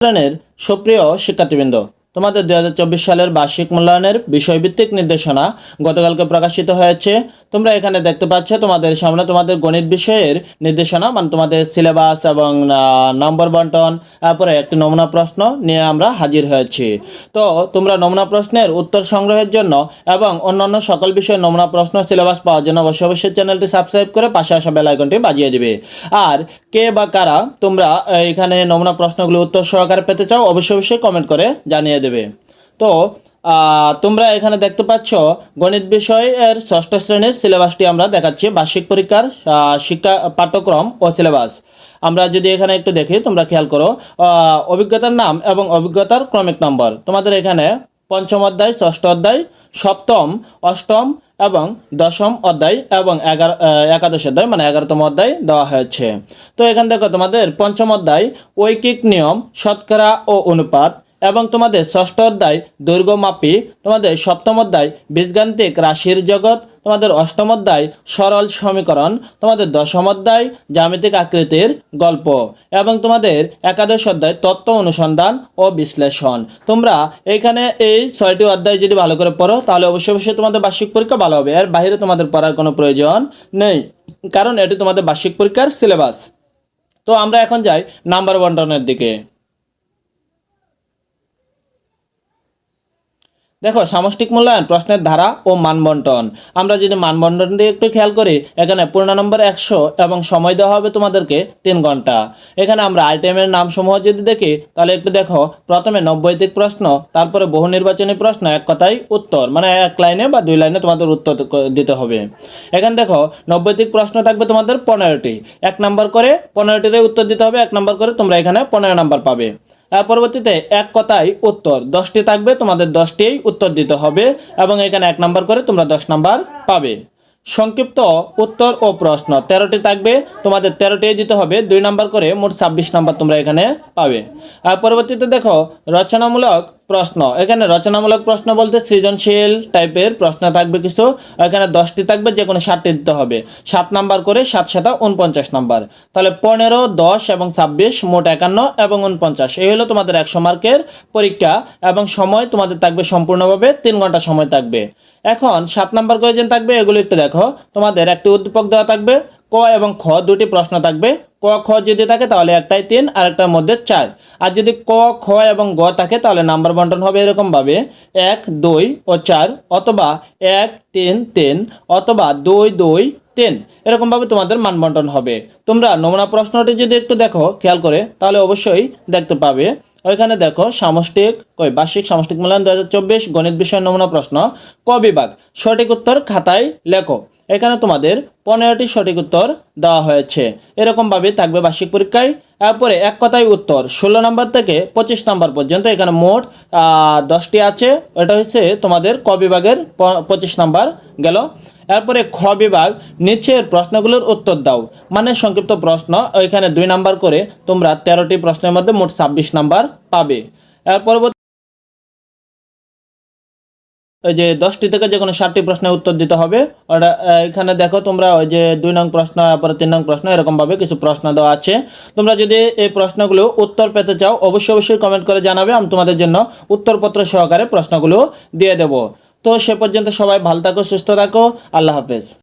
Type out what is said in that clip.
শ্রেণির সুপ্রিয় শিক্ষার্থীবৃন্দ। তোমাদের দুই হাজার চব্বিশ সালের বার্ষিক মূল্যায়নের বিষয়ভিত্তিক নির্দেশনা গতকালকে প্রকাশিত হয়েছে। তোমরা এখানে দেখতে পাচ্ছ তোমাদের সামনে তোমাদের গণিত বিষয়ের নির্দেশনা মানে তোমাদের সিলেবাস এবং নম্বর বন্টন, তারপরে একটি নমুনা প্রশ্ন নিয়ে আমরা হাজির হয়েছি। তো তোমরা নমুনা প্রশ্নের উত্তর সংগ্রহের জন্য এবং অন্যান্য সকল বিষয়ের নমুনা প্রশ্ন সিলেবাস পাওয়ার জন্য অবশ্যই অবশ্যই চ্যানেলটি সাবস্ক্রাইব করে পাশে আসা বেল আইকনটি বাজিয়ে দিবে। আর কে বা কারা তোমরা এখানে নমুনা প্রশ্নগুলো উত্তর সহকারে পেতে চাও, অবশ্যই অবশ্যই কমেন্ট করে জানিয়ে দেবে। তো তোমরা এখানে দেখতে পাচ্ছ, গণিত বিষয়ের ষষ্ঠ শ্রেণির সিলেবাসটি আমরা দেখাচ্ছি, বার্ষিক পরীক্ষার শিক্ষা পাঠ্যক্রম ও সিলেবাস। আমরা যদি এখানে একটু দেখি, তোমরা খেয়াল করো অভিজ্ঞতার নাম এবং অভিজ্ঞতার ক্রমিক নম্বর। তোমাদের এখানে পঞ্চম অধ্যায়, ষষ্ঠ অধ্যায়, সপ্তম, অষ্টম এবং দশম অধ্যায় এবং এগারো একাদশ অধ্যায় মানে এগারোতম অধ্যায় দেওয়া হয়েছে। তো এখানে দেখো তোমাদের পঞ্চম অধ্যায়, ঐকিক নিয়ম, শতকরা ও অনুপাত। এবং তোমাদের ষষ্ঠ অধ্যায় দৈর্ঘ্যমাপী তোমাদের সপ্তম অধ্যায় বীজগান্তিক রাশির জগৎ, তোমাদের অষ্টম অধ্যায় সরল সমীকরণ, তোমাদের দশম অধ্যায় জ্যামিতিক আকৃতির গল্প, এবং তোমাদের একাদশ অধ্যায় তত্ত্ব অনুসন্ধান ও বিশ্লেষণ। তোমরা এইখানে এই ছয়টি অধ্যায় যদি ভালো করে পড়ো, তাহলে অবশ্যই অবশ্যই তোমাদের বার্ষিক পরীক্ষা ভালো হবে। এর বাইরে তোমাদের পড়ার কোনো প্রয়োজন নেই, কারণ এটি তোমাদের বার্ষিক পরীক্ষার সিলেবাস তো আমরা এখন যাই নাম্বার বন্টনের দিকে। দেখো, সামষ্টিক মূল্যায়ন, প্রশ্নের ধারা ও মানবন্টন। আমরা যদি মানবন্টন দিয়ে একটু খেয়াল করি, এখানে পূর্ণ নম্বর একশো এবং সময় দেওয়া হবে তোমাদেরকে তিন ঘণ্টা। এখানে আমরা আইটেমের নামসমূহ যদি দেখি, তাহলে একটু দেখো, প্রথমে নব্বৈতিক প্রশ্ন, তারপরে বহু নির্বাচনী প্রশ্ন, এক কথাই উত্তর মানে এক লাইনে বা দুই লাইনে তোমাদের উত্তর দিতে হবে। এখানে দেখো নব্বৈতিক প্রশ্ন থাকবে তোমাদের পনেরোটি। এক নাম্বার করে পনেরোটির উত্তর দিতে হবে, এক নাম্বার করে তোমরা এখানে পনেরো নাম্বার পাবে। পরবর্তীতে এক কথায় উত্তর। দশটি থাকবে, তোমাদের দশটিই উত্তর দিতে হবে এবং এখানে এক নাম্বার করে তোমরা দশ নাম্বার পাবে। সংক্ষিপ্ত উত্তর ও প্রশ্ন, তেরোটি থাকবে, তোমাদের তেরোটি দিতে হবে, দুই নাম্বার করে মোট ছাব্বিশ নাম্বার তোমরা এখানে পাবে। আর পরবর্তীতে দেখো, রচনামূলক প্রশ্ন। এখানে রচনামূলক প্রশ্ন বলতে সৃজনশীল টাইপের প্রশ্ন থাকবে কিছু। এখানে দশটি থাকবে যে কোনো ষাটটি দিতে হবে। সাত নাম্বার করে সাত সাতা উনপঞ্চাশ নাম্বার। তাহলে পনেরো, দশ এবং ছাব্বিশ, মোট একান্ন এবং উনপঞ্চাশ এই হলো তোমাদের একশো মার্কের পরীক্ষা এবং সময়। তোমাদের থাকবে সম্পূর্ণভাবে তিন ঘণ্টা সময় থাকবে। এখন সাত নাম্বার করে যে থাকবে, এগুলো একটু দেখো। তোমাদের একটি উদ্দীপক দেওয়া থাকবে। ক এবং খ দুটি প্রশ্ন থাকবে। ক, খ যদি থাকে তাহলে একটাই তিন আর একটার মধ্যে চার। আর যদি ক, খ এবং গ থাকে তাহলে নাম্বার বন্টন হবে এরকমভাবে। এক, দুই ও চার অথবা এক, তিন তিন অথবা দুই দুই, তিন। এরকমভাবে তোমাদের মান বন্টন হবে। তোমরা নমুনা প্রশ্নটি যদি একটু দেখো, খেয়াল করে, তাহলে অবশ্যই দেখতে পাবে। ওইখানে দেখো, সামষ্টিক, কই, বার্ষিক সামষ্টিক মূল্যায়ন দু হাজার চব্বিশ গণিত বিষয় নমুনা প্রশ্ন। ক বিভাগ, সঠিক উত্তর খাতায় লেখো। এখানে তোমাদের পনেরোটি সঠিক উত্তর দেওয়া হয়েছে। এরকমভাবে থাকবে বার্ষিক পরীক্ষায়। তারপরে এক কথায় উত্তর, ষোলো নম্বর থেকে পঁচিশ নম্বর পর্যন্ত এখানে মোট দশটি আছে। এটা হচ্ছে তোমাদের ক বিভাগের পঁচিশ নাম্বার গেল। এরপরে খ বিভাগ, নিচের প্রশ্নগুলোর উত্তর দাও। মানে সংক্ষিপ্ত প্রশ্ন, ওইখানে দুই নাম্বার করে তোমরা তেরোটি প্রশ্নের মধ্যে মোট ছাব্বিশ নাম্বার পাবে। এর পরবর্তী ওই যে দশটি থেকে যে কোনো ষাটটি প্রশ্নের উত্তর দিতে হবে। ওটা এখানে দেখো তোমরা ওই যে দুই নং প্রশ্ন তারপরে তিন নং প্রশ্ন, এরকমভাবে কিছু প্রশ্ন দেওয়া আছে। তোমরা যদি এই প্রশ্নগুলো উত্তর পেতে চাও, অবশ্যই অবশ্যই কমেন্ট করে জানাবে। আমি তোমাদের জন্য উত্তরপত্র সহকারে প্রশ্নগুলো দিয়ে দেব। তো সে পর্যন্ত সবাই ভালো থাকো, সুস্থ থাকো। আল্লাহ হাফেজ।